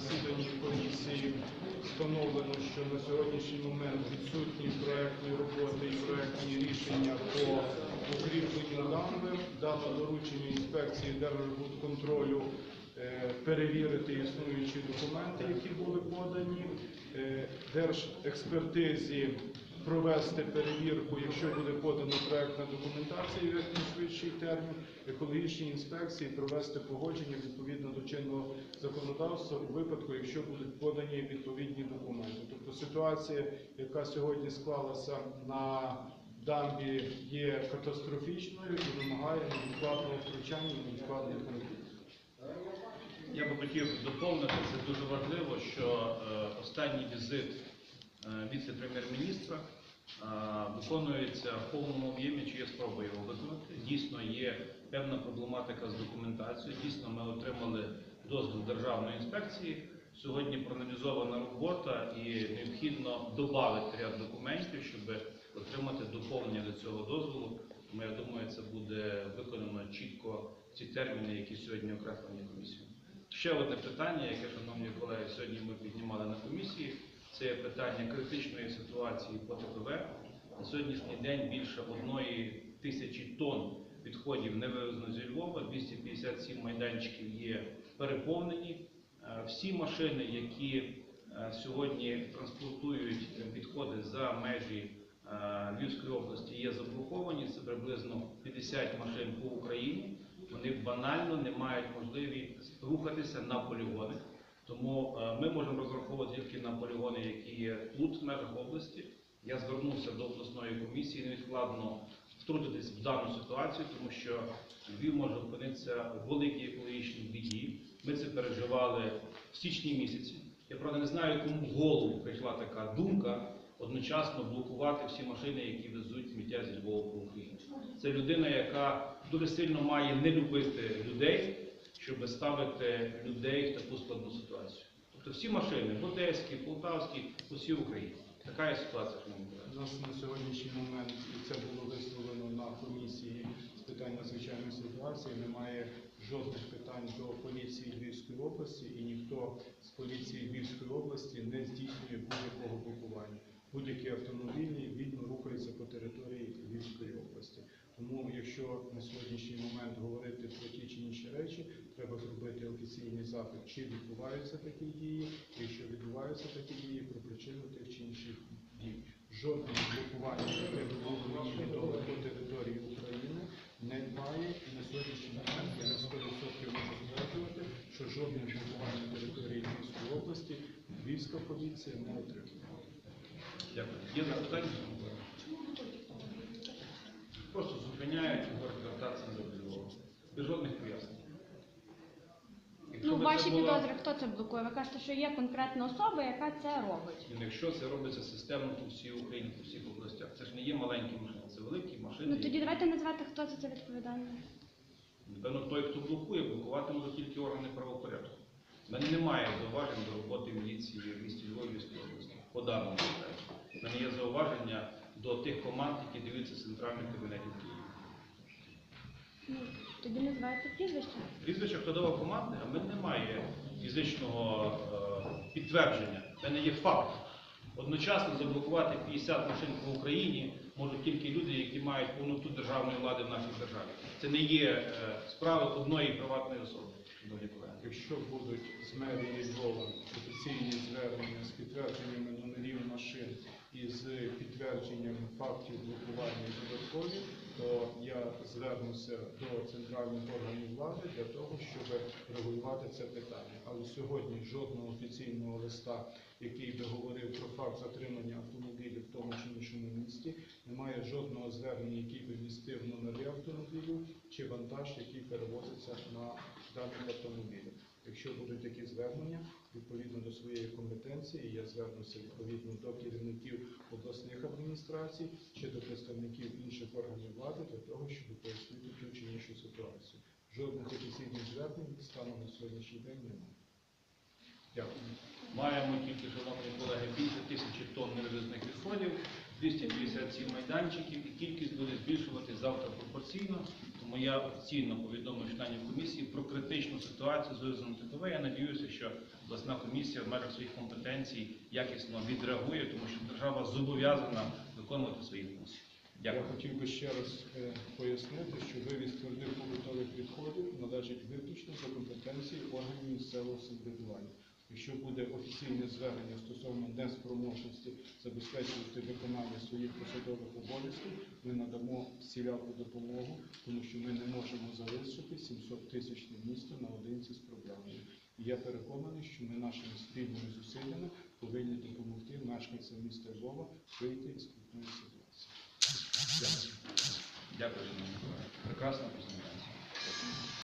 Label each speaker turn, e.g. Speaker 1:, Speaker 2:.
Speaker 1: засіданні комісії встановлено, що на сьогоднішній момент відсутні проєктні роботи і проектні рішення по укріпленню дамби. Дано доручення інспекції Держбудконтролю е, перевірити існуючі документи, які були подані, е, держекспертизі провести перевірку, якщо буде подана проектна документація в якнайшвидший термін, екологічній інспекції провести погодження відповідно до чинного законодавства у випадку, якщо будуть подані відповідні документи. Тобто ситуація, яка сьогодні склалася на дамбі, є катастрофічною і вимагає невідкладного втручання і невідкладних робіт.
Speaker 2: Я би хотів доповнити, це дуже важливо, що е, останній візит віце-прем'єр-міністра е, виконується в повному об'ємі, чи є спроба його виконати. Дійсно, є певна проблематика з документацією. Дійсно, ми отримали дозвіл Державної інспекції. Сьогодні проаналізована робота і необхідно додати ряд документів, щоб отримати доповнення до цього дозволу. Тому я думаю, це буде виконано чітко ці терміни, які сьогодні окреслені комісією. Ще одне питання, яке, шановні колеги, сьогодні ми піднімали на комісії, це питання критичної ситуації по ТПВ. На сьогоднішній день більше одної тисячі тонн відходів не вивезено зі Львова, 257 майданчиків є переповнені. Е, Всі машини, які е, сьогодні транспортують відходи за межі е, Львівської області, є заблоковані. Це приблизно 50 машин по Україні. Вони банально не мають можливість рухатися на полігони. Тому е, ми можемо розраховувати тільки на полігони, які є тут, в межах області. Я звернувся до обласної комісії невідкладно втрутитись в дану ситуацію, тому що Львів може опинитися в великій екологічній біді. Ми це переживали в січні місяці. Я правда не знаю, кому голову прийшла така думка одночасно блокувати всі машини, які везуть сміття зі Львова по Україні. Це людина, яка дуже сильно має не любити людей, щоб ставити людей в таку складну ситуацію. Тобто всі машини, в Одеській, Полтавській, по Україні. Така є ситуація.
Speaker 1: У нас на сьогоднішній момент, і це було висловлено на комісії з питань надзвичайної ситуації, немає жодних питань до поліції Львівської області, і ніхто з поліції Львівської області не здійснює будь-якого блокування. Будь-які автомобілі вільно рухаються по території Львівської області. Тому, якщо на сьогоднішній момент говорити про ті чи інші речі, треба зробити офіційний запит, чи відбуваються такі дії, якщо відбуваються такі дії, про причину тих чи інших дій. Жодного блокування, яке би було мені відомо по території України, немає. І на сьогоднішній момент я на 100% можу стверджувати, що жодного блокування території Львівської області Львівська поліція не отримує.
Speaker 2: Дякую. Є запитання? Просто зупиняють і говорять звертатися до. Без жодних пояснень.
Speaker 3: Ну, ваші підозри, хто це блокує? Ви кажете, що є конкретна особа, яка це робить.
Speaker 2: Ну, Якщо це робиться системно по всій Україні, по всіх областях, це ж не є маленькі машини, це великі машини.
Speaker 3: Ну тоді давайте назвати, хто за це відповідальний.
Speaker 2: Напевно, той, хто блокує, блокувати тільки органи правопорядку. У мене немає зауважень до роботи міліції в місті Львові області. По даному питанню. У мене є зауваження до тих команд, які дивляться центральних кабінетів Києва.
Speaker 3: Ну, тоді називайте прізвище.
Speaker 2: Прізвище, хто давав команди, а в мене немає фізичного е, підтвердження. В мене є факт. Одночасно заблокувати 50 машин по Україні можуть тільки люди, які мають повноту державної влади в нашій державі. Це не є е, справа одної приватної особи.
Speaker 1: Якщо будуть з мерії Львова офіційні звернення з підтвердженнями номерів машин і з підтвердженням фактів блокування додаткові, то я звернуся до центральних органів влади для того, щоб регулювати це питання. Але сьогодні жодного офіційного листа, який би говорив про факт затримання автомобілів в тому чи іншому місті, немає жодного звернення, який би містив номери автомобілів чи вантаж, який перевозиться на даних автомобілів. Якщо будуть такі звернення, відповідно до своєї компетенції, я звернуся відповідно до керівників обласних адміністрацій чи до представників інших органів влади для того, щоб пояснити ту чи іншу ситуацію. Жодних офіційних звернень станом на сьогоднішній день немає. Дякую.
Speaker 2: Маємо тільки, шановні колеги, більше тисячі тонн невивезних відходів, 257 майданчиків, і кількість буде збільшувати завтра пропорційно, Тому я офіційно повідомив членів комісії про критичну ситуацію з вивезенням ТПВ. Я надіюся, що обласна комісія в межах своїх компетенцій якісно відреагує, тому що держава зобов'язана виконувати свої функції.
Speaker 1: Я хотів би ще раз е, пояснити, що вивіз твердих побутових відходів належить виключно до компетенції органів місцевого самоврядування. Якщо буде офіційне звернення стосовно неспроможності забезпечувати виконання своїх посадових обов'язків, ми надамо всіляку допомогу, тому що ми не можемо залишити 700 тисячне місто наодинці з проблемою. І я переконаний, що ми нашими спільними зусиллями повинні допомогти мешканцям міста Львова вийти із скрутної ситуації. Дякую.
Speaker 2: Дякую. Прекрасна презентація.